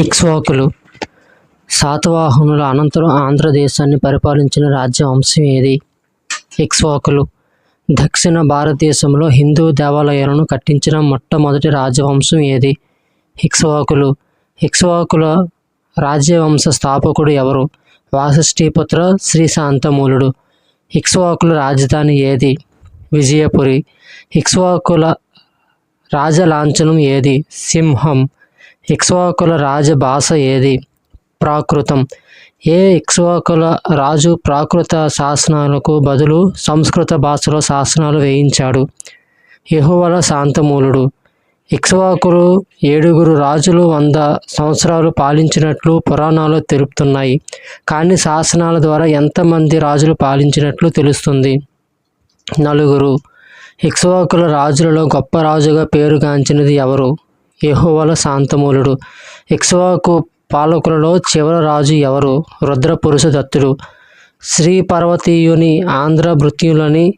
ఇక్ష్వాకులు శాతవాహనుల అనంతరం ఆంధ్రదేశాన్ని పరిపాలించిన రాజ్యవంశం ఏది? ఇక్ష్వాకులు దక్షిణ భారతదేశంలో హిందూ దేవాలయాలను కట్టించిన మొట్టమొదటి రాజవంశం ఏది? ఇక్ష్వాకులు ఇక్ష్వాకుల రాజ్యవంశ స్థాపకుడు ఎవరు? వాసిష్ఠీపుత్ర శ్రీ శాంతమూలుడు ఇక్ష్వాకుల రాజధాని ఏది? విజయపురి. ఇక్ష్వాకుల రాజలాంఛనం ఏది? సింహం. ఇక్ష్వాకుల రాజభాష ఏది? ప్రాకృతం. ఏ ఇక్ష్వాకుల రాజు ప్రాకృత శాసనాలకు బదులు సంస్కృత భాషలో శాసనాలు వేయించాడు? యెహోవల శాంతమూలుడు. ఇక్ష్వాకులు ఏడుగురు రాజులు వంద సంవత్సరాలు పాలించినట్లు పురాణాలు తెలుపుతున్నాయి. కానీ శాసనాల ద్వారా ఎంతమంది రాజులు పాలించినట్లు తెలుస్తుంది? నలుగురు. ఇక్ష్వాకుల రాజులలో గొప్ప రాజుగా పేరుగాంచినది ఎవరు? యహోవాలో శాంతమూలుడు. ఇక్ష్వాకు పాలకులలో చివరి రాజు ఎవరు? రుద్రపురుష దత్తుడు. శ్రీ పర్వతీయుని ఆంధ్ర భృత్యులని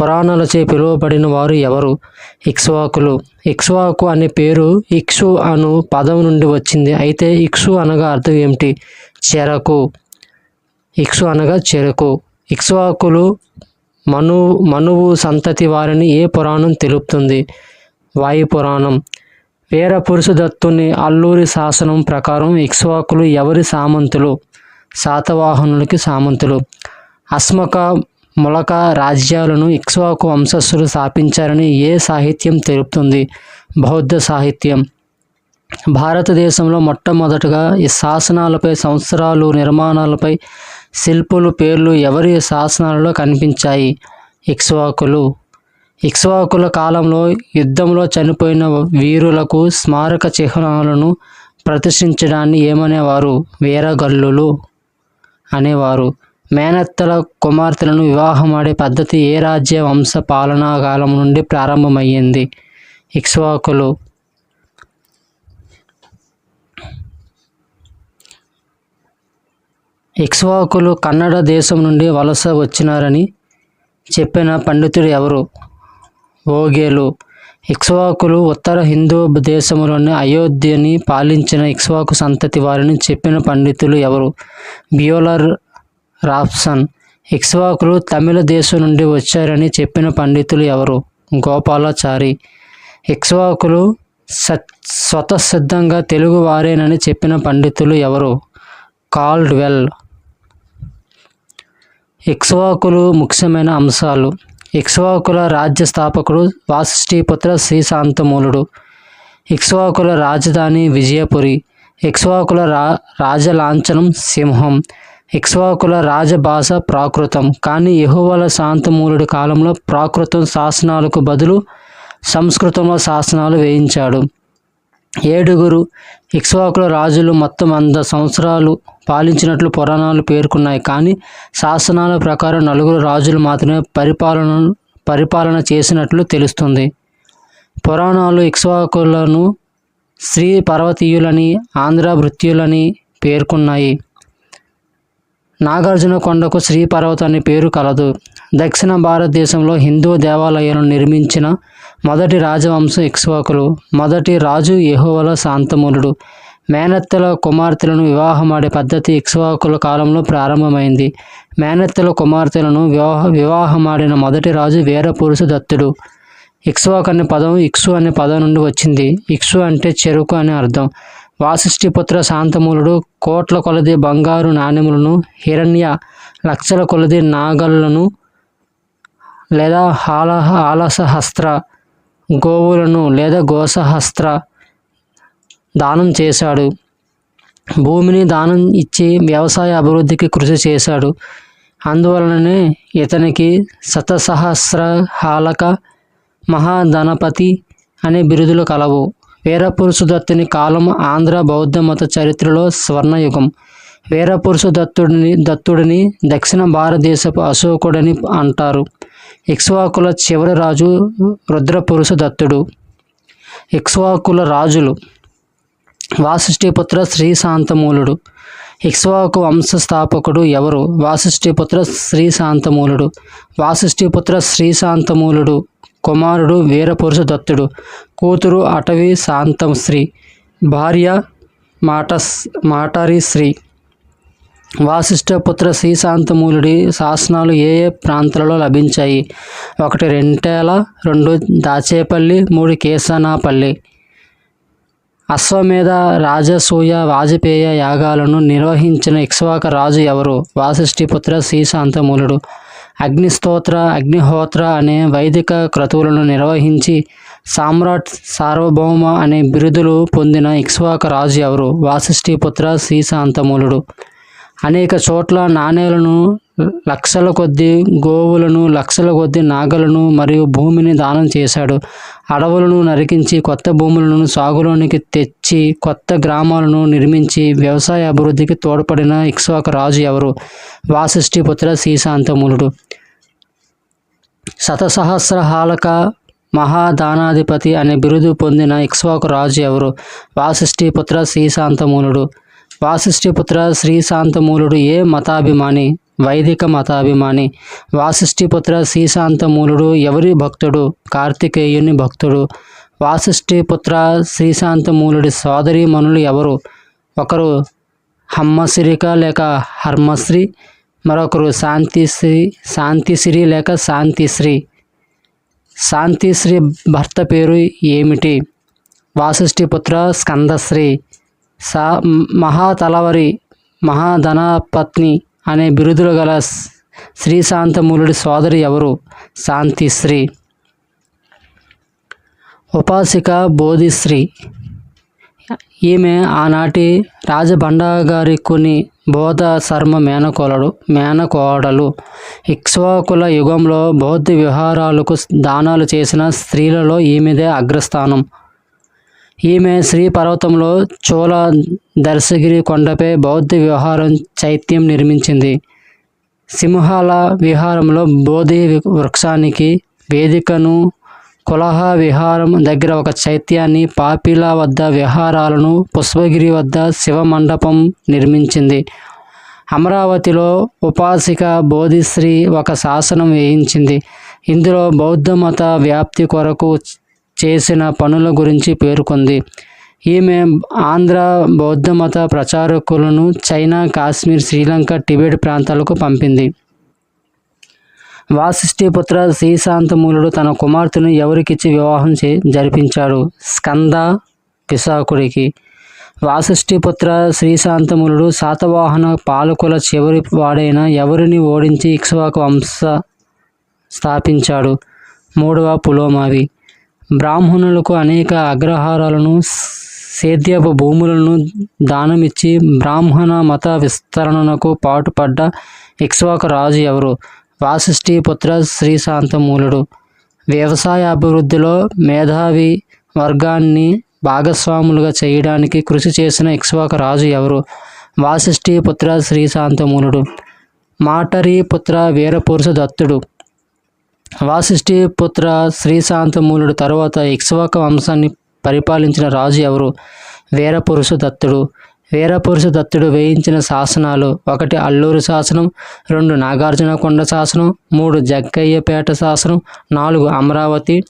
పురాణాలచే పిలువబడిన వారు ఎవరు? ఇక్ష్వాకులు ఇక్స్వాకు అనే పేరు ఇక్షు అను పదం నుండి వచ్చింది. అయితే ఇక్షు అనగా అర్థం ఏమిటి? చెరకు. ఇక్షు అనగా చెరకు. ఇక్స్వాకులు మను మనువు సంతతి వారిని ఏ పురాణం తెలుపుతుంది? వాయు పురాణం. వీర దత్తుని అల్లూరి శాసనం ప్రకారం ఇక్ష్వాకులు ఎవరి సామంతులు? శాతవాహనులకి సామంతులు. అస్మక ములక రాజ్యాలను ఇక్ష్వాకు వంశస్థులు స్థాపించారని ఏ సాహిత్యం తెలుపుతుంది? బౌద్ధ సాహిత్యం. భారతదేశంలో మొట్టమొదటగా ఈ శాసనాలపై సంవత్సరాలు నిర్మాణాలపై శిల్పులు పేర్లు ఎవరి శాసనాలలో కనిపించాయి? ఇక్ష్వాకులు. ఇక్ష్వాకుల కాలంలో యుద్ధంలో చనిపోయిన వీరులకు స్మారక చిహ్నాలను ప్రదర్శించడాన్ని ఏమనేవారు? వీరగల్లులు అనేవారు. మేనత్తల కుమార్తెలను వివాహమాడే పద్ధతి ఏ రాజ్య వంశ పాలనా కాలం నుండి ప్రారంభమయ్యింది? ఇక్ష్వాకులు. ఇక్ష్వాకులు కన్నడ దేశం నుండి వలస వచ్చినారని చెప్పిన పండితుడు ఎవరు? ఓగేలు ఇక్ష్వాకులు ఉత్తర హిందూ దేశంలోని అయోధ్యని పాలించిన ఇక్ష్వాకు సంతతి వారిని చెప్పిన పండితులు ఎవరు? బియోలర్ రాప్సన్ ఇక్ష్వాకులు తమిళ దేశం నుండి వచ్చారని చెప్పిన పండితులు ఎవరు? గోపాలాచారి. ఇక్ష్వాకులు సత్ స్వతసిద్ధంగా తెలుగు వారేనని చెప్పిన పండితులు ఎవరు? కాల్డ్వెల్. ఇక్ష్వాకులు ముఖ్యమైన అంశాలు. ఇక్ష్వాకుల రాజ్య స్థాపకుడు వాసిష్ఠీపుత్ర శ్రీశాంతమూలుడు. ఇక్ష్వాకుల రాజధాని విజయపురి. ఇక్ష్వాకుల రా రాజలాంఛనం సింహం. ఇక్ష్వాకుల రాజభాష ప్రాకృతం. కానీ యహువల శాంతమూలుడి కాలంలో ప్రాకృతం శాసనాలకు బదులు సంస్కృతంలో శాసనాలు వేయించాడు. ఏడుగురు ఇక్ష్వాకుల రాజులు మొత్తం వంద సంవత్సరాలు పాలించినట్లు పురాణాలు పేర్కొన్నాయి. కానీ శాసనాల ప్రకారం నలుగురు రాజులు మాత్రమే పరిపాలన పరిపాలన చేసినట్లు తెలుస్తుంది. పురాణాలు ఇక్ష్వాకులను శ్రీ పర్వతీయులని ఆంధ్ర భృత్యులని పేర్కొన్నాయి. నాగార్జున కొండకు శ్రీ పర్వతం అనే పేరు కలదు. దక్షిణ భారతదేశంలో హిందూ దేవాలయాలను నిర్మించిన మొదటి రాజవంశం ఇక్ష్వాకులు. మొదటి రాజు యహోవల శాంతమూలుడు. మేనత్తల కుమార్తెలను వివాహమాడే పద్ధతి ఇక్ష్వాకుల కాలంలో ప్రారంభమైంది. మేనత్తల కుమార్తెలను వివాహ వివాహమాడిన మొదటి రాజు వీరపురుష దత్తుడు. ఇక్ష్వాక్ అనే పదం ఇక్సు అనే పదం నుండి వచ్చింది. ఇక్సు అంటే చెరుకు అనే అర్థం. వాసిష్ఠిపుత్ర శాంతమూలుడు కోట్ల కొలది బంగారు నాణెములను హిరణ్య లక్షల కొలది నాగళ్ళను లేదా హాల ఆలసహస్త్ర గోవులను లేదా గోసహస్త్ర దానం చేశాడు. భూమిని దానం ఇచ్చి వ్యవసాయ అభివృద్ధికి కృషి చేశాడు. అందువలననే ఇతనికి శతసహస్ర హాలక మహాధనపతి అనే బిరుదులు కలవు. వీరపురుషదత్తుని కాలం ఆంధ్ర బౌద్ధ మత చరిత్రలో స్వర్ణయుగం. వీరపురుష దత్తుడిని దత్తుడిని దక్షిణ భారతదేశపు అశోకుడని అంటారు. ఇక్ష్వాకుల చివరి రాజు రుద్రపురుషదత్తుడు. ఇక్ష్వాకుల రాజులు. వాసిష్ఠిపుత్ర శ్రీశాంతమూలుడు. ఇక్ష్వాకు వంశస్థాపకుడు ఎవరు? వాసిష్ఠిపుత్ర శ్రీశాంతమూలుడు. వాసిష్ఠిపుత్ర శ్రీశాంతమూలుడు కుమారుడు వీరపురుష దత్తుడు కూతురు అటవీ శాంతశ్రీ భార్య మాటస్ మాటారి శ్రీ. వాసిష్ఠపుత్ర శ్రీశాంతమూలుడి శాసనాలు ఏ ఏ ప్రాంతాలలో లభించాయి? ఒకటి రెంటేల రెండు దాచేపల్లి మూడు కేసనాపల్లి అశ్వమేధ రాజసూయ వాజపేయ యాగాలను నిర్వహించిన ఇక్ష్వాక రాజు ఎవరు? వాసిష్ఠిపుత్ర శ్రీశాంతమూలుడు అగ్నిస్తోత్ర అగ్నిహోత్ర అనే వైదిక క్రతువులను నిర్వహించి సామ్రాట్ సార్వభౌమ అనే బిరుదులు పొందిన ఇక్ష్వాక రాజు ఎవరు? వాసిష్ఠిపుత్ర శ్రీశాంతమూలుడు అనేక చోట్ల నాణేలను లక్షల కొద్ది గోవులను లక్షల కొద్ది నాగలను మరియు భూమిని దానం చేశాడు. అడవులను నరికించి కొత్త భూములను సాగులోనికి తెచ్చి కొత్త గ్రామాలను నిర్మించి వ్యవసాయ అభివృద్ధికి తోడ్పడిన ఇక్ష్వాక రాజు ఎవరు? వాసిష్ఠిపుత్ర శ్రీశాంతములుడు శతసహస్రహాలక మహాదానాధిపతి అనే బిరుదు పొందిన ఇక్ష్వాకు రాజు ఎవరు? వాసిష్ఠిపుత్ర శ్రీశాంతమూలుడు వాసిష్ఠిపుత్ర శ్రీశాంతమూలుడు ఏ మతాభిమాని? వైదిక మతాభిమాని. వాసిష్ఠిపుత్ర శ్రీశాంతమూలుడు ఎవరి భక్తుడు? కార్తికేయుని భక్తుడు. వాసిష్ఠిపుత్ర శ్రీశాంతమూలుడి సోదరీమణులు ఎవరు? ఒకరు హమ్మసిరిక లేక హర్మశ్రీ మరొకరు శాంతిశ్రీ శాంతిశ్రీ లేక శాంతిశ్రీ. శాంతిశ్రీ భర్త పేరు ఏమిటి? వాసిష్ఠిపుత్ర స్కందశ్రీ. సా మహాతలవరి మహాధనపత్ని అనే బిరుదులు గల శ్రీశాంతమూలుడి సోదరి ఎవరు? శాంతిశ్రీ. ఉపాసిక బోధిశ్రీ. ఈమె ఆనాటి రాజభండాగారికుని బోధ శర్మ మేనకోలడు మేనకోడలు. ఇక్ష్వాకుల యుగంలో బౌద్ధ విహారాలకు దానాలు చేసిన స్త్రీలలో ఈమెదే అగ్రస్థానం. ఈమె శ్రీ పర్వతంలో చోళ దర్శగిరి కొండపై బౌద్ధ విహారం చైత్యం నిర్మించింది. సింహాల విహారంలో బోధి వృక్షానికి వేదికను కులహ విహారం దగ్గర ఒక చైత్యాన్ని పాపిల వద్ద విహారాలను పుష్పగిరి వద్ద శివ మండపం నిర్మించింది. అమరావతిలో ఉపాసిక బోధిశ్రీ ఒక శాసనం వేయించింది. ఇందులో బౌద్ధ మత వ్యాప్తి కొరకు చేసిన పనుల గురించి పేర్కొంది. ఈమె ఆంధ్ర బౌద్ధ మత ప్రచారకులను చైనా కాశ్మీర్ శ్రీలంక టిబెట్ ప్రాంతాలకు పంపింది. వాసిష్ఠిపుత్ర శ్రీశాంతమూలుడు తన కుమార్తెను ఎవరికిచ్చి వివాహం చే జరిపించాడు? స్కంద పిశాకుడికి. వాసిష్ఠిపుత్ర శ్రీశాంతములుడు శాతవాహన పాలకుల చివరి వాడైన ఎవరిని ఓడించి ఇక్ష్వాకు వంశ స్థాపించాడు? మూడవ పులోమావి. బ్రాహ్మణులకు అనేక అగ్రహారాలను సేద్యపు భూములను దానమిచ్చి బ్రాహ్మణ మత విస్తరణకు పాటుపడ్డ ఇక్ష్వాకు రాజు ఎవరు? వాసిష్ఠిపుత్ర శ్రీశాంతమూలుడు. వ్యవసాయ అభివృద్ధిలో మేధావి వర్గాన్ని భాగస్వాములుగా చేయడానికి కృషి చేసిన ఇక్ష్వాకు రాజు ఎవరు? వాసిష్ఠిపుత్ర శ్రీశాంతమూలుడు. మాటరి పుత్ర వీరపురుష దత్తుడు. వాసిష్ఠి పుత్ర శ్రీశాంతమూలుడు తరువాత ఇక్ష్వాక వంశాన్ని పరిపాలించిన రాజు ఎవరు? వీరపురుష దత్తుడు వీరపురుష దత్తుడు వేయించిన శాసనాలు. ఒకటి అల్లూరు శాసనం రెండు నాగార్జునకొండ శాసనం మూడు జగ్గయ్యపేట శాసనం నాలుగు అమరావతి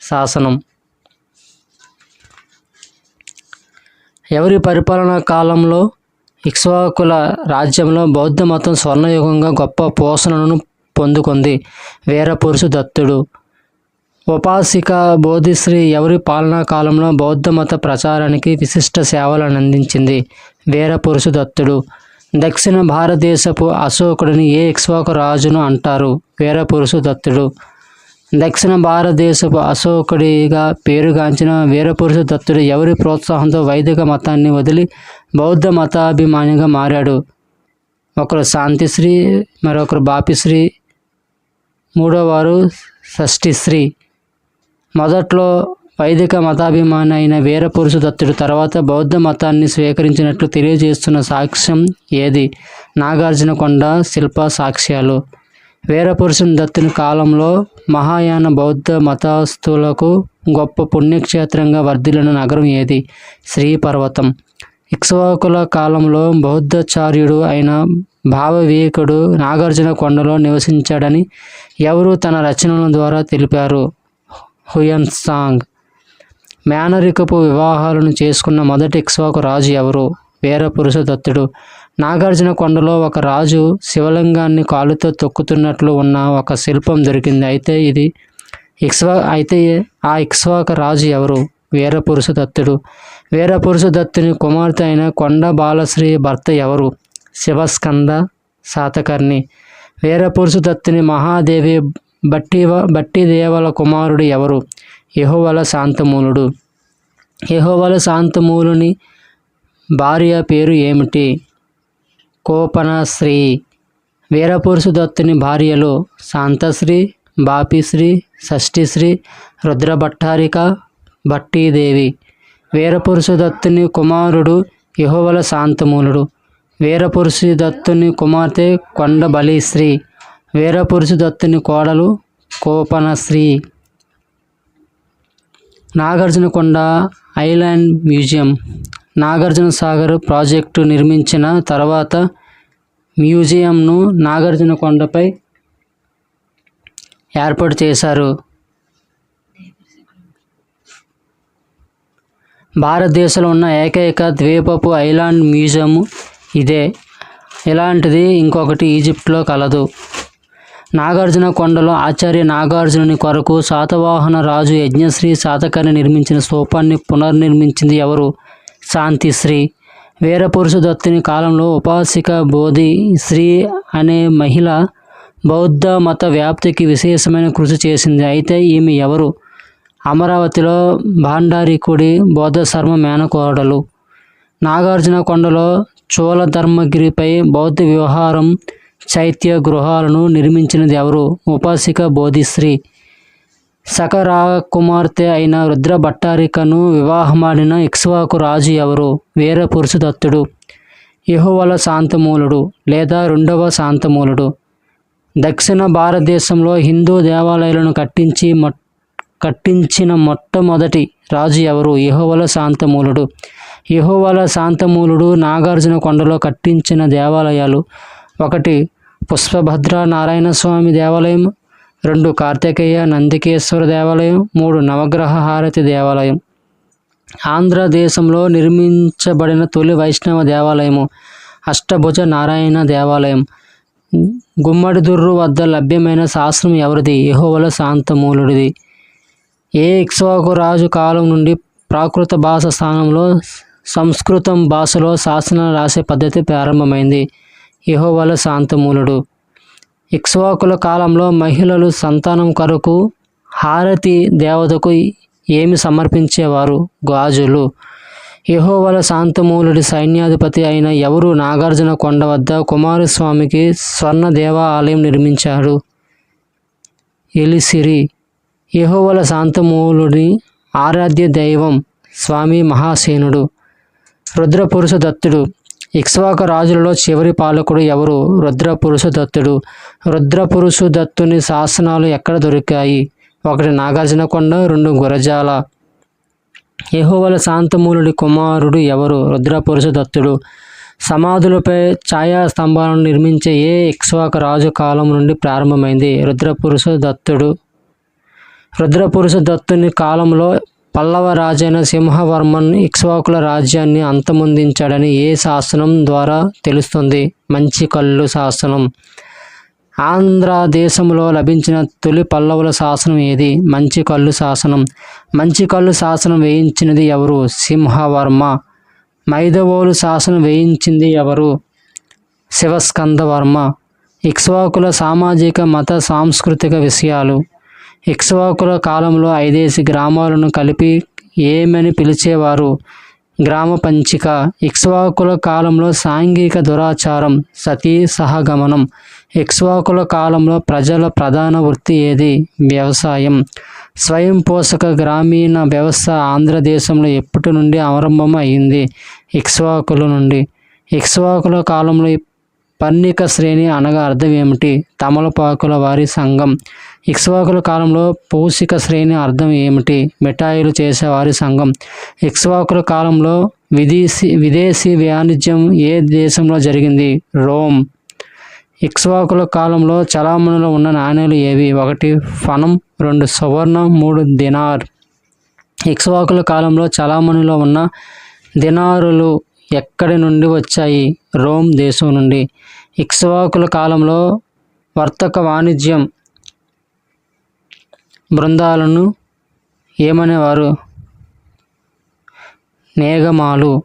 శాసనం. ఎవరి పరిపాలనా కాలంలో ఇక్ష్వాకుల రాజ్యంలో బౌద్ధ మతం స్వర్ణయుగంగా గొప్ప పోషణను పొందుకుంది. వీరపురుషు దత్తుడు ఉపాసిక బోధిశ్రీ ఎవరి పాలనా కాలంలో బౌద్ధమత ప్రచారానికి విశిష్ట సేవలను అందించింది? వీరపురుషు దత్తుడు దక్షిణ భారతదేశపు అశోకుడిని ఏ ఇక్ష్వాకు రాజును అంటారు? వీరపురుషు దత్తుడు దక్షిణ భారతదేశపు అశోకుడిగా పేరుగాంచిన వీరపురుషు దత్తుడు ఎవరి ప్రోత్సాహంతో వైదిక మతాన్ని వదిలి బౌద్ధ మతాభిమానిగా మారాడు? ఒకరు శాంతిశ్రీ మరొకరు బాపిశ్రీ మూడోవారు షష్ఠిశ్రీ. మొదట్లో వైదిక మతాభిమాని అయిన వీరపురుషు దత్తుడు తర్వాత బౌద్ధ మతాన్ని స్వీకరించినట్లు తెలియజేస్తున్న సాక్ష్యం ఏది? నాగార్జునకొండ శిల్ప సాక్ష్యాలు. వీరపురుషుని దత్తుని కాలంలో మహాయాన బౌద్ధ మతస్థులకు గొప్ప పుణ్యక్షేత్రంగా వర్ధిల్లిన నగరం ఏది? శ్రీపర్వతం. ఇక్ష్వాకుల కాలంలో బౌద్ధాచార్యుడు అయిన భావవివేకుడు నాగార్జున కొండలో నివసించాడని ఎవరు తన రచనల ద్వారా తెలిపారు. హుయన్ సాంగ్ మేనరికపు వివాహాలను చేసుకున్న మొదటి ఇక్ష్వాకు రాజు ఎవరు? వీరపురుష దత్తుడు నాగార్జున కొండలో ఒక రాజు శివలింగాన్ని కాలుతో తొక్కుతున్నట్లు ఉన్న ఒక శిల్పం దొరికింది. అయితే ఇది ఇక్స్వా అయితే ఆ ఇక్స్వాక రాజు ఎవరు? వీరపురుష దత్తుడు వీరపురుష దత్తుని కుమార్తె అయిన కొండ బాలశ్రీ భర్త ఎవరు? శివస్కంద శాతకర్ణి వీరపురుషు దత్తుని మహాదేవి బట్టి బట్టి దేవల కుమారుడు ఎవరు? యహోవల శాంతమూలుడు. యహోవల శాంతమూలుని భార్య పేరు ఏమిటి? కోపనశ్రీ. వీరపురుషు దత్తుని భార్యలు శాంతశ్రీ బాపిశ్రీ షష్ఠిశ్రీ రుద్రభట్టారిక భట్టీదేవి. వీరపురుషు దత్తుని కుమారుడు యహోవల శాంతమూలుడు. వీరపురుషు దత్తుని కుమార్తె కొండ బలిశ్రీ వీరపురుషు దత్తుని కోడలు Kopanashri. Nagarjunakonda island museum. Nagarjuna Sagar project నిర్మించిన తర్వాత మ్యూజియంను నాగార్జునకొండపై ఏర్పాటు చేశారు. భారతదేశంలో ఉన్న ఏకైక ద్వీపపు ఐలాండ్ మ్యూజియం ఇదే. ఇలాంటిది ఇంకొకటి ఈజిప్ట్లో కలదు. నాగార్జున కొండలో ఆచార్య నాగార్జునుని కొరకు శాతవాహన రాజు యజ్ఞశ్రీ శాతకర్ణి నిర్మించిన స్థూపాన్ని పునర్నిర్మించింది ఎవరు? శాంతిశ్రీ వీరపురుష దత్తుని కాలంలో ఉపాసిక బోధి శ్రీ అనే మహిళ బౌద్ధ మత వ్యాప్తికి విశేషమైన కృషి చేసింది. అయితే ఈమె ఎవరు? అమరావతిలో భాండారీకుడి బోధశర్మ మేనకోడలు. నాగార్జున కొండలో చోళ ధర్మగిరిపై బౌద్ధ వ్యవహారం చైత్య గృహాలను నిర్మించినది ఎవరు? ఉపాసిక బోధిశ్రీ సకరా కుమార్తె అయిన రుద్ర భట్టారికను వివాహమాడిన ఇక్ష్వాకు రాజు ఎవరు? వీర పురుషదత్తుడు యెహోవల శాంతమూలుడు లేదా రెండవ శాంతమూలుడు. దక్షిణ భారతదేశంలో హిందూ దేవాలయాలను కట్టించి మొట్ట కట్టించిన మొట్టమొదటి రాజు ఎవరు? యహోవల శాంతమూలుడు. యహోవల శాంతమూలుడు నాగార్జున కొండలో కట్టించిన దేవాలయాలు ఒకటి పుష్పభద్ర నారాయణ స్వామి దేవాలయం రెండు కార్తికేయ నందికేశ్వర దేవాలయం మూడు నవగ్రహ హారతి దేవాలయం. ఆంధ్రదేశంలో నిర్మించబడిన తొలి వైష్ణవ దేవాలయము అష్టభుజ నారాయణ దేవాలయం. గుమ్మడిదుర్రు వద్ద లభ్యమైన శాస్త్రం ఎవరిది? యహోవల శాంతమూలుడిది. ఏ ఇక్ష్వాకు రాజు కాలం నుండి ప్రాకృత భాష స్థానంలో సంస్కృతం భాషలో శాసనాలు రాసే పద్ధతి ప్రారంభమైంది. యహోవల శాంతమూలుడు. ఇక్ష్వాకుల కాలంలో మహిళలు సంతానం కొరకు హారతి దేవతకు ఏమి సమర్పించేవారు? గాజులు. యహోవల శాంతమూలుడి సైన్యాధిపతి అయిన ఎవరు? నాగార్జున కొండ వద్ద కుమారస్వామికి స్వర్ణ దేవాలయం నిర్మించాడు. ఎలిసిరి. యహోవల శాంతమూలుడి ఆరాధ్య దైవం స్వామి మహాసేనుడు రుద్రపురుష దత్తుడు ఇక్ష్వాక రాజులలో చివరి పాలకుడు ఎవరు? రుద్రపురుష దత్తుడు రుద్రపురుషు దత్తుని శాసనాలు ఎక్కడ దొరికాయి? ఒకటి నాగార్జునకొండ రెండు గురజాల. యహోవల శాంతమూలుడి కుమారుడు ఎవరు? రుద్రపురుష దత్తుడు సమాధులపై ఛాయా స్తంభాలను నిర్మించే ఏ ఇక్ష్వాక రాజు కాలం నుండి ప్రారంభమైంది? రుద్రపురుష దత్తుడు రుద్రపురుష దత్తుని కాలంలో పల్లవ రాజైన సింహవర్మన్ ఇక్ష్వాకుల రాజ్యాన్ని అంతమొందించాడని ఏ శాసనం ద్వారా తెలుస్తుంది? మంచి కళ్ళు శాసనం. ఆంధ్ర దేశంలో లభించిన తొలి పల్లవుల శాసనం ఏది? మంచి కళ్ళు శాసనం. మంచి కళ్ళు శాసనం వేయించినది ఎవరు? సింహవర్మ. మైదవోలు శాసనం వేయించింది ఎవరు? శివస్కందవర్మ. ఇక్ష్వాకుల సామాజిక మత సాంస్కృతిక విషయాలు. ఇక్ష్వాకుల కాలంలో ఐదేసి గ్రామాలను కలిపి ఏమని పిలిచేవారు? గ్రామ పంచిక. ఇక్ష్వాకుల కాలంలో సాంఘిక దురాచారం సతీ సహగమనం. ఇక్ష్వాకుల కాలంలో ప్రజల ప్రధాన వృత్తి ఏది? వ్యవసాయం. స్వయం పోషక గ్రామీణ వ్యవస్థ ఆంధ్రదేశంలో ఎప్పటి నుండి ఆరంభం అయింది ఇక్ష్వాకుల నుండి. ఇక్ష్వాకుల కాలంలో పన్నిక శ్రేణి అనగా అర్థం ఏమిటి? తమలపాకుల వారి సంఘం. ఇక్స్వాకుల కాలంలో పౌషిక శ్రేణి అర్థం ఏమిటి? మిఠాయిలు చేసేవారి సంఘం. ఇక్స్వాకుల కాలంలో విదేశీ విదేశీ వాణిజ్యం ఏ దేశంలో జరిగింది? రోమ్. ఇక్స్వాకుల కాలంలో చలామణిలో ఉన్న నాణేలు ఏవి? ఒకటి ఫనం రెండు సువర్ణ. మూడు దినార్. ఇక్స్వాకుల కాలంలో చలామణిలో ఉన్న దినారులు ఎక్కడి నుండి వచ్చాయి? రోమ్ దేశం నుండి. ఇక్స్వాకుల కాలంలో వర్తక వాణిజ్యం బృందాలను ఏమనేవారు? నేగమాలు.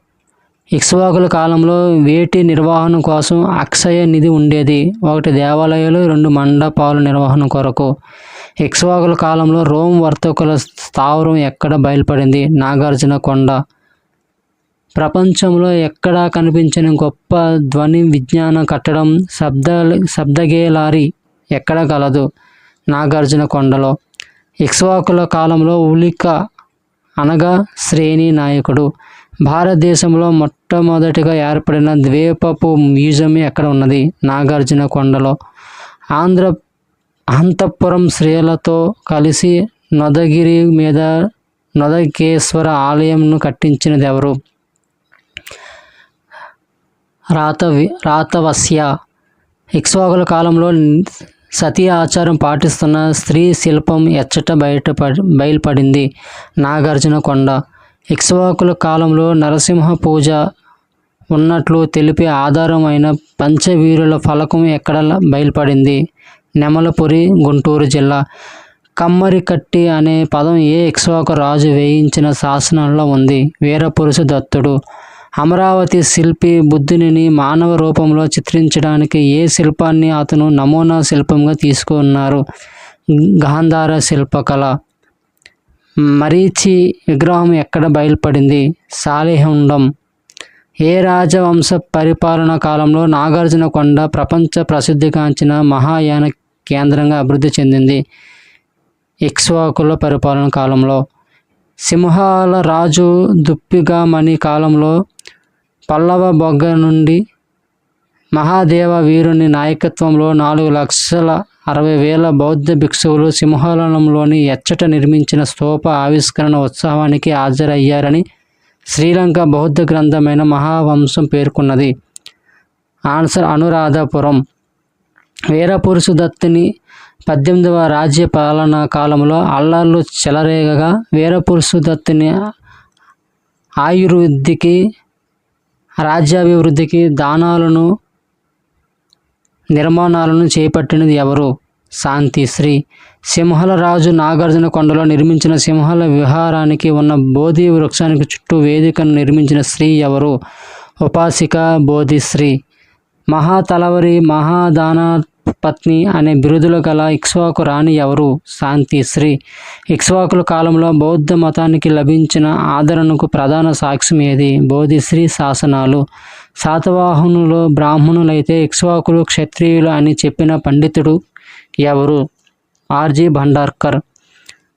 ఇక్ష్వాకుల కాలంలో వేటి నిర్వహణ కోసం అక్షయ నిధి ఉండేది. ఒకటి దేవాలయాలు రెండు మండపాల నిర్వహణ కొరకు. ఇక్ష్వాకుల కాలంలో రోమ్ వర్తకుల స్థావరం ఎక్కడ బయలుపడింది? నాగార్జున కొండ. ప్రపంచంలో ఎక్కడా కనిపించని గొప్ప ధ్వని విజ్ఞాన కట్టడం శబ్ద శబ్దగేలారి ఎక్కడ కలదు నాగార్జున కొండలో. ఇక్ష్వాకుల కాలంలో ఉలిక అనగా శ్రేణి నాయకుడు. భారతదేశంలో మొట్టమొదటిగా ఏర్పడిన ద్వీపపు మ్యూజియం ఎక్కడ ఉన్నది. నాగార్జున కొండలో. ఆంధ్ర అంతఃపురం స్త్రీలతో కలిసి నొదగిరి మీద నొదకేశ్వర ఆలయంను కట్టించినది ఎవరు? రాతవి రాతవస్య ఇక్ష్వాకుల కాలంలో సతీ ఆచారం పాటిస్తున్న స్త్రీ శిల్పం ఎచ్చట బయట బయలుపడింది. నాగార్జున కొండ. ఇక్ష్వాకుల కాలంలో నరసింహ పూజ ఉన్నట్లు తెలిపే ఆధారమైన పంచవీరుల ఫలకం ఎక్కడ బయలుపడింది? నెమలపురి గుంటూరు జిల్లా. కమ్మరికట్టి అనే పదం ఏ ఇక్ష్వాకు రాజు వేయించిన శాసనంలో ఉంది. వీరపురుష దత్తుడు. అమరావతి శిల్పి బుద్ధునిని మానవ రూపంలో చిత్రించడానికి ఏ శిల్పాన్ని అతను నమూనా శిల్పంగా తీసుకున్నారు? గాంధార శిల్పకళ. మరీచి విగ్రహం ఎక్కడ బయలుపడింది? సాలిహుండం. ఏ రాజవంశ పరిపాలన కాలంలో నాగార్జున కొండ ప్రపంచ ప్రసిద్ధిగాంచిన మహాయాన కేంద్రంగా అభివృద్ధి చెందింది? ఇక్స్వాకుల పరిపాలన కాలంలో. సింహాల రాజు దుప్పిగామణి కాలంలో పల్లవ బొగ్గ నుండి మహాదేవ వీరుని నాయకత్వంలో నాలుగు లక్షల అరవై వేల బౌద్ధ భిక్షువులు సింహాలయంలోని ఎచ్చట నిర్మించిన స్తూప ఆవిష్కరణ ఉత్సవానికి హాజరయ్యారని శ్రీలంక బౌద్ధ గ్రంథమైన మహావంశం పేర్కొన్నది. ఆన్సర్ అనురాధపురం. వీరపురుషు దత్తుని పద్దెనిమిదవ రాజ్య పాలనా కాలంలో అల్లర్లు చెలరేగగా వీరపురుషు దత్తుని రాజ్యాభివృద్ధికి దానాలను నిర్మాణాలను చేపట్టినది ఎవరు? శాంతిశ్రీ సింహల రాజు నాగార్జున కొండలో నిర్మించిన సింహల విహారానికి ఉన్న బోధి వృక్షానికి చుట్టూ వేదికను నిర్మించిన స్త్రీ ఎవరు? ఉపాసిక బోధిశ్రీ మహాతలవరి మహాదాన పత్ని అనే బిరుదులు గల ఇక్ష్వాకు రాణి ఎవరు? శాంతి. శ్రీ ఇక్ష్వాకుల కాలంలో బౌద్ధ మతానికి లభించిన ఆదరణకు ప్రధాన సాక్ష్యం ఏది? బోధిశ్రీ శాసనాలు. శాతవాహనులు బ్రాహ్మణులైతే ఇక్ష్వాకులు క్షత్రియులు అని చెప్పిన పండితుడు ఎవరు? R G Bhandarkar.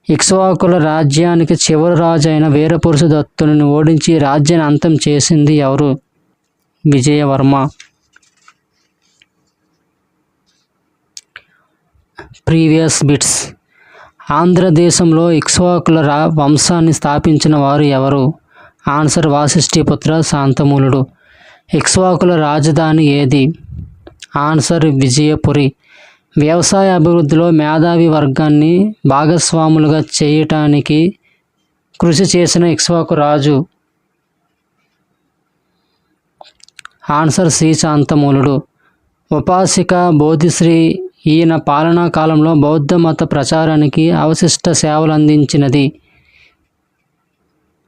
ఇక్ష్వాకుల రాజ్యానికి చివరి రాజు అయిన వీరపురుష దత్తుని ఓడించి రాజ్యాన్ని అంతం చేసింది ఎవరు? విజయవర్మ. Previous bits. ఆంధ్రదేశంలో ఇక్ష్వాకుల రా వంశాన్ని స్థాపించిన వారు ఎవరు? ఆన్సర్ వాసిష్ఠిపుత్ర శాంతమూలుడు. ఇక్ష్వాకుల రాజధాని ఏది? ఆన్సర్ విజయపురి. వ్యవసాయ అభివృద్ధిలో మేధావి వర్గాన్ని భాగస్వాములుగా చేయటానికి కృషి చేసిన ఇక్ష్వాకు రాజు. ఆన్సర్ శ్రీ శాంతమూలుడు. ఉపాసిక బోధిశ్రీ ఈయన పాలనా కాలంలో బౌద్ధ మత ప్రచారానికి అవశిష్ట సేవలు అందించినది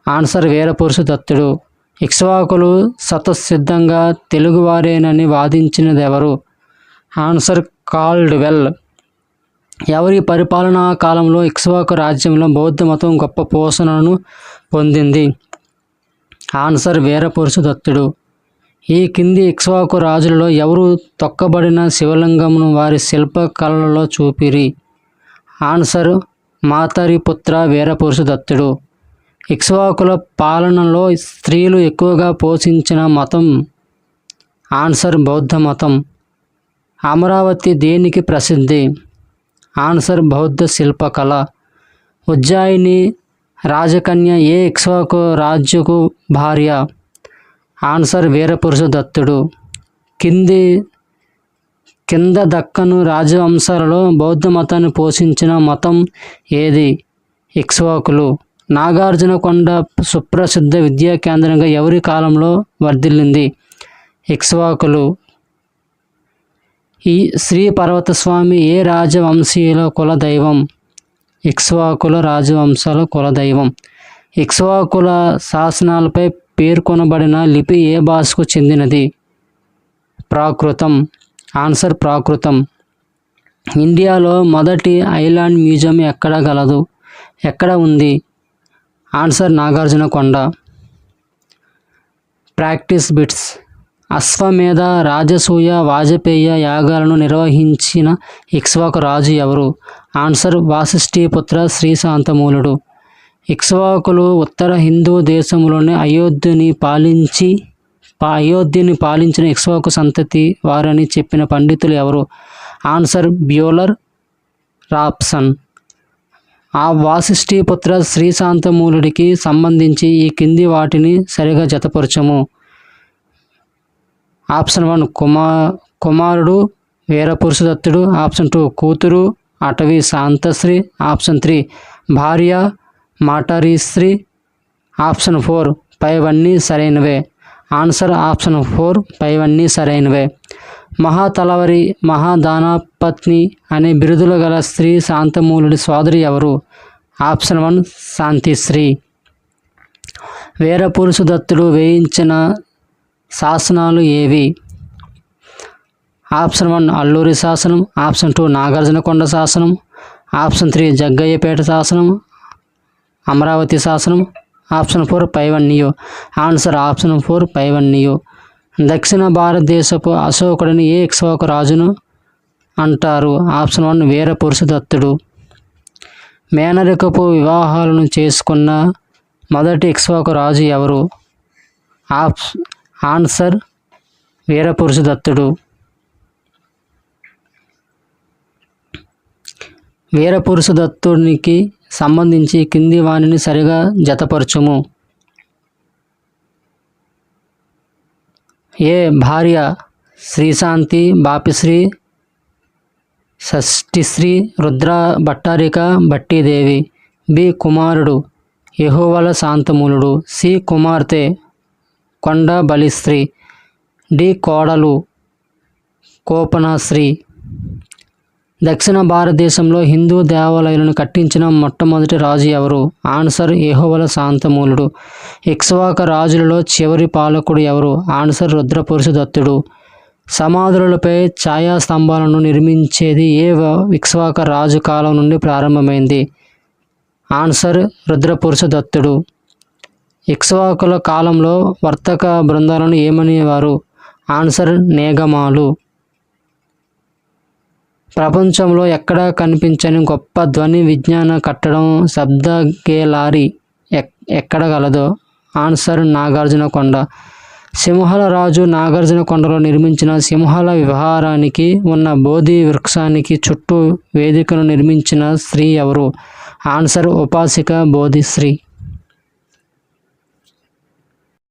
ఆన్సర్ వీరపురుషు దత్తుడు ఇక్ష్వాకులు స్వతసిద్ధంగా తెలుగువారేనని వాదించినది ఎవరు ఆన్సర్ కాల్డ్ వెల్ ఎవరి పరిపాలనా కాలంలో ఇక్ష్వాకు రాజ్యంలో బౌద్ధ మతం గొప్ప పోషణను పొందింది? ఆన్సర్ వీరపురుషు దత్తుడు ఈ కింది ఇక్ష్వాకు రాజులలో ఎవరు తొక్కబడిన శివలింగమును వారి శిల్పకళలో చూపిరి? ఆన్సర్ మాతరిపుత్ర వీరపురుష దత్తుడు ఇక్ష్వాకుల పాలనలో స్త్రీలు ఎక్కువగా పోషించిన మతం ఆన్సర్ బౌద్ధ మతం. అమరావతి దేనికి ప్రసిద్ధి? ఆన్సర్ బౌద్ధ శిల్పకళ. ఉజ్జాయిని రాజకన్య ఏ ఇక్ష్వాకు రాజుకు భార్య? ఆన్సర్ వీరపురుష దత్తుడు కింది కింద దక్కను రాజవంశాలలో బౌద్ధ మతాన్ని పోషించిన మతం ఏది? ఇక్స్వాకులు నాగార్జునకొండ సుప్రసిద్ధ విద్యా కేంద్రంగా ఎవరి కాలంలో వర్ధిల్లింది? ఇక్స్వాకులు ఈ శ్రీ పర్వతస్వామి ఏ రాజవంశీయుల కుల దైవం ఇక్ష్వాకుల రాజవంశాల కుల దైవం ఇక్ష్వాకుల శాసనాలపై పేర్కొనబడిన లిపి ఏ భాషకు చెందినది. ప్రాకృతం. ఆన్సర్ ప్రాకృతం. ఇండియాలో మొదటి ఐలాండ్ మ్యూజియం ఎక్కడ గలదు? ఎక్కడ ఉంది? Answer Nagarjuna Konda. Practice bits. అశ్వమేధ రాజసూయ వాజపేయ యాగాలను నిర్వహించిన ఇక్ష్వాకు రాజు ఎవరు? ఆన్సర్ వాసిష్ఠీపుత్ర శ్రీశాంతమూలుడు. ఇక్ష్వాకులు ఉత్తర హిందూ దేశంలోని అయోధ్యని పాలించి అయోధ్యని పాలించిన ఇక్ష్వాకు సంతతి వారని చెప్పిన పండితులు ఎవరు? Answer Buhler Rapson. ఆ వాసిష్ఠీపుత్ర శ్రీశాంతమూలుడికి సంబంధించి ఈ కింది వాటిని సరిగా జతపరచము. ఆప్షన్ వన్ కుమా కుమారుడు వీరపురుషదత్తుడు. ఆప్షన్ టూ కూతురు. అటవీ శాంతశ్రీ. ఆప్షన్ త్రీ భార్య మాటరీశ్రీ ఆప్షన్ ఫోర్ పైవన్నీ సరైనవే. ఆన్సర్ ఆప్షన్ ఫోర్ పైవన్నీ సరైనవే. మహాతలవరి మహాదానపత్ని అనే బిరుదులు గల స్త్రీ శాంతమూలుడి సోదరి ఎవరు? Option one Shantisri. వీరపురుషదత్తుడు వేయించిన శాసనాలు ఏవి? ఆప్షన్ వన్ అల్లూరి శాసనం ఆప్షన్ టూ నాగార్జునకొండ శాసనం ఆప్షన్ త్రీ జగ్గయ్యపేట శాసనం అమరావతి శాసనం ఆప్షన్ ఫోర్ పైవన్యు ఆన్సర్ ఆప్షన్ ఫోర్ పైవన్యు దక్షిణ భారతదేశపు అశోకుడిని ఏ ఇక్ష్వాకు రాజును అంటారు? ఆప్షన్ వన్ వీరపురుషదత్తుడు మేనరికపు వివాహాలను చేసుకున్న మొదటి ఇక్ష్వాకు రాజు ఎవరు? ఆప్ ఆన్సర్ వీరపురుషదత్తుడు వీరపురుషదత్తునికి సంబంధించి కింది వాణిని సరిగా జతపరచుము. ఏ భార్య శ్రీశాంతి బాపిశ్రీ షష్ఠిశ్రీ రుద్ర భట్టారిక భట్టీదేవి బి కుమారుడు యహోవల శాంతమూలుడు సి కుమార్తె కొండ బలిశ్రీ డి కోడలు కోపనాశ్రీ. దక్షిణ భారతదేశంలో హిందూ దేవాలయాలను కట్టించిన మొట్టమొదటి రాజు ఎవరు? ఆన్సర్ ఏహోవల శాంతమూలుడు. ఇక్ష్వాక రాజులలో చివరి పాలకుడు ఎవరు? ఆన్సర్ రుద్రపురుషదత్తుడు. సమాధులపై ఛాయా స్తంభాలను నిర్మించేది ఏ వ- ఇక్ష్వాక రాజు కాలం నుండి ప్రారంభమైంది? ఆన్సర్ రుద్రపురుషదత్తుడు. ఇక్ష్వాకుల కాలంలో వర్తక బృందాలను ఏమనేవారు? ఆన్సర్ నేగమాలు. ప్రపంచంలో ఎక్కడా కనిపించని గొప్ప ధ్వని విజ్ఞాన కట్టడం శబ్ద గేలారీ ఎక్ ఎక్కడ గలదో ఆన్సర్ నాగార్జున కొండ. సింహాల రాజు నాగార్జున కొండలో నిర్మించిన సింహల విహారానికి ఉన్న బోధి వృక్షానికి చుట్టూ వేదికను నిర్మించిన స్త్రీ ఎవరు? ఆన్సర్ ఉపాసిక బోధిశ్రీ.